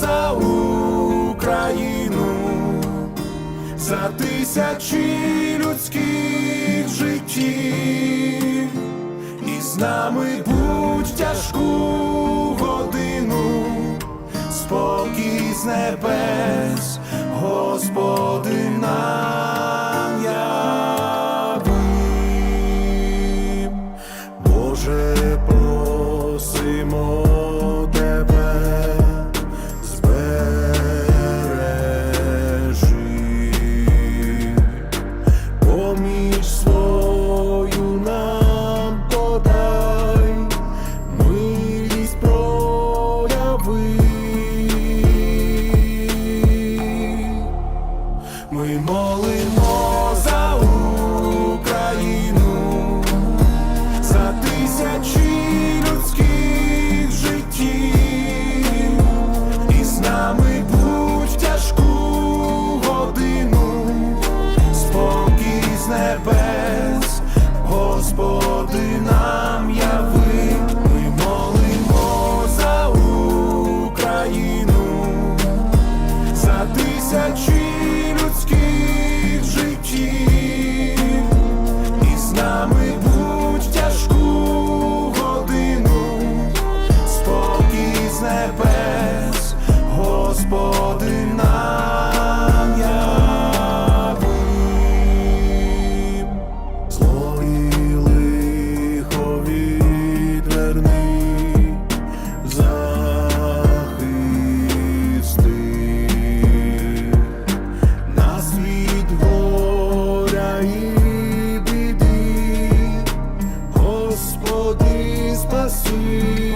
за Україну, за тисячі людських життів, і з нами будь тяжку годину, спокій з небес, Господи нам яви, Боже, просимо. Молимо за Україну, за тисячі людських життів, і з нами будь в тяжку годину, спокій з небес. Господи, спаси.